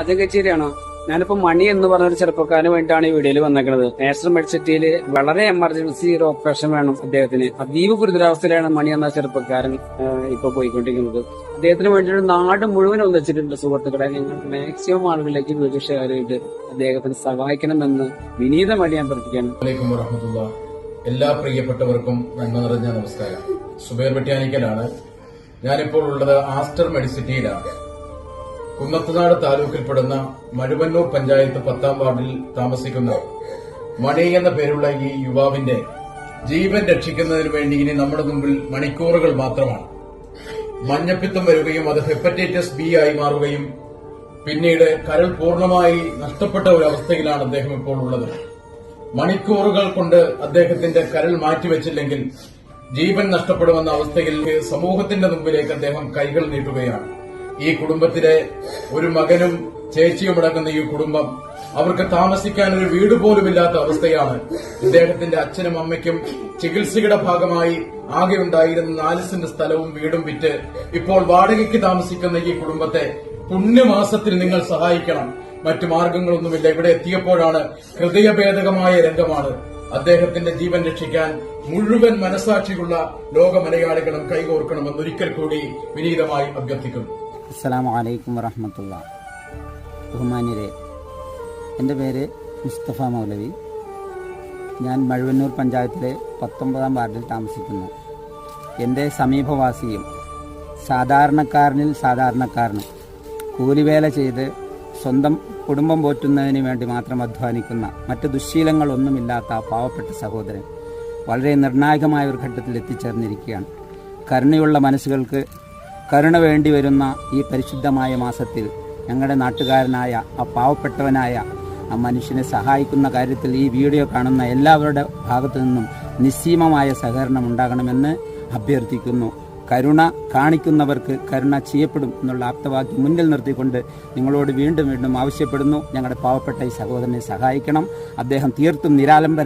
അത് കച്ചേരിയാണോ? ഞാനിപ്പോ മണി എന്ന് പറഞ്ഞൊരു ചെറുപ്പക്കാരന് വേണ്ടിയിട്ടാണ് ഈ വീഡിയോയിൽ വന്നേക്കുന്നത് നാഷണൽ മെഡിസിറ്റിയിൽ വളരെ എമർജൻസി ഒരു ഓപ്പറേഷൻ വേണം അദ്ദേഹത്തിന്. അതീവ ഗുരുതരാവസ്ഥയിലാണ് മണി എന്ന ചെറുപ്പക്കാരൻ ഇപ്പൊ പോയിക്കൊണ്ടിരിക്കുന്നത്. അദ്ദേഹത്തിന് വേണ്ടിയിട്ട് നാട് മുഴുവൻ ഒന്നിച്ചിട്ടുണ്ട് സുഹൃത്തുക്കളെ. നിങ്ങൾ മാക്സിമം ആളുകളിലേക്ക് വീഡിയോ ഷെയർ ചെയ്ത് അദ്ദേഹത്തിന് സഹായിക്കണമെന്ന് വിനീതമായി ഞാൻ പ്രവർത്തിക്കുന്നു എല്ലാ പ്രിയപ്പെട്ടവർക്കും നന്മ നിറഞ്ഞ നമസ്കാരം. സുബേർ ബെട്ടിയാനിക്കലാണ് ഞാനിപ്പോൾ ഉള്ളത് ആസ്റ്റർ മെഡിസിറ്റിയിലാണ്. കുന്നത്തുനാട് താലൂക്കിൽപ്പെടുന്ന മഴുവന്നൂർ പഞ്ചായത്ത് പത്താം വാർഡിൽ താമസിക്കുന്ന മണി എന്ന പേരുള്ള ഈ യുവാവിന്റെ ജീവൻ രക്ഷിക്കുന്നതിന് വേണ്ടി ഇനി നമ്മുടെ മുമ്പിൽ മണിക്കൂറുകൾ മാത്രമാണ്. മഞ്ഞപ്പിത്തം വരികയും അത് ഹെപ്പറ്റൈറ്റിസ് ബി ആയി മാറുകയും പിന്നീട് കരൾ പൂർണമായി നഷ്ടപ്പെട്ട ഒരു അവസ്ഥയിലാണ് അദ്ദേഹം ഇപ്പോൾ ഉള്ളത്. മണിക്കൂറുകൾ കൊണ്ട് അദ്ദേഹത്തിന്റെ കരൾ മാറ്റിവെച്ചില്ലെങ്കിൽ ജീവൻ നഷ്ടപ്പെടുമെന്ന അവസ്ഥയിൽ സമൂഹത്തിന്റെ മുമ്പിലേക്ക് അദ്ദേഹം കൈകൾ നീട്ടുകയാണ്. ഈ കുടുംബത്തിലെ ഒരു മകനും ചേച്ചിയും അടങ്ങുന്ന ഈ കുടുംബം അവർക്ക് താമസിക്കാൻ ഒരു വീട് പോലുമില്ലാത്ത അവസ്ഥയാണ്. ഇദ്ദേഹത്തിന്റെ അച്ഛനും അമ്മയ്ക്കും ചികിത്സയുടെ ഭാഗമായി ആകെ ഉണ്ടായിരുന്ന നാലിസിന്റെ സെന്റ് സ്ഥലവും വീടും വിറ്റ് ഇപ്പോൾ വാടകയ്ക്ക് താമസിക്കുന്ന ഈ കുടുംബത്തെ പുണ്യമാസത്തിൽ നിങ്ങൾ സഹായിക്കണം. മറ്റു മാർഗങ്ങളൊന്നുമില്ല. ഇവിടെ എത്തിയപ്പോഴാണ് ഹൃദയഭേദകമായ രംഗമാണ്. അദ്ദേഹത്തിന്റെ ജീവൻ രക്ഷിക്കാൻ മുഴുവൻ മനസാക്ഷിയുള്ള ലോക മലയാളികളും കൈകോർക്കണമെന്ന് ഒരിക്കൽ കൂടി വിനീതമായി അഭ്യർത്ഥിക്കുന്നു. അസ്സലാമു അലൈക്കും വറഹമത്തുള്ള. ബഹുമാന്യരെ എന്റെ പേര് മുസ്തഫ മൗലവി. ഞാൻ മഴുവന്നൂർ പഞ്ചായത്തിലെ പത്തൊമ്പതാം വാർഡിൽ താമസിക്കുന്നു. എന്റെ സമീപവാസിയും സാധാരണക്കാരനിൽ സാധാരണക്കാരനും കൂലിവേല ചെയ്ത് സ്വന്തം കുടുംബം പോറ്റുന്നതിന് വേണ്ടി മാത്രം അധ്വാനിക്കുന്ന മറ്റ് ദുശ്ശീലങ്ങളൊന്നുമില്ലാത്ത പാവപ്പെട്ട സഹോദരൻ വളരെ നിർണായകമായ ഒരു ഘട്ടത്തിൽ എത്തിച്ചേർന്നിരിക്കുകയാണ്. കരുണയുള്ള മനസ്സുകൾക്ക് കരുണ വേണ്ടി വരുന്ന ഈ പരിശുദ്ധമായ മാസത്തിൽ ഞങ്ങളുടെ നാട്ടുകാരനായ ആ പാവപ്പെട്ടവനായ ആ മനുഷ്യനെ സഹായിക്കുന്ന കാര്യത്തിൽ ഈ വീഡിയോ കാണുന്ന എല്ലാവരുടെ ഭാഗത്തു നിന്നും നിസ്സീമമായ സഹകരണം ഉണ്ടാകണമെന്ന് അഭ്യർത്ഥിക്കുന്നു. കരുണ കാണിക്കുന്നവർക്ക് കരുണ ചെയ്യപ്പെടും എന്നുള്ള ആപ്തവാക്യം മുന്നിൽ നിർത്തിക്കൊണ്ട് നിങ്ങളോട് വീണ്ടും വീണ്ടും ആവശ്യപ്പെടുന്നു. ഞങ്ങളുടെ പാവപ്പെട്ട ഈ സഹോദരനെ സഹായിക്കണം. അദ്ദേഹം തീർത്തും നിരാലംബരൻ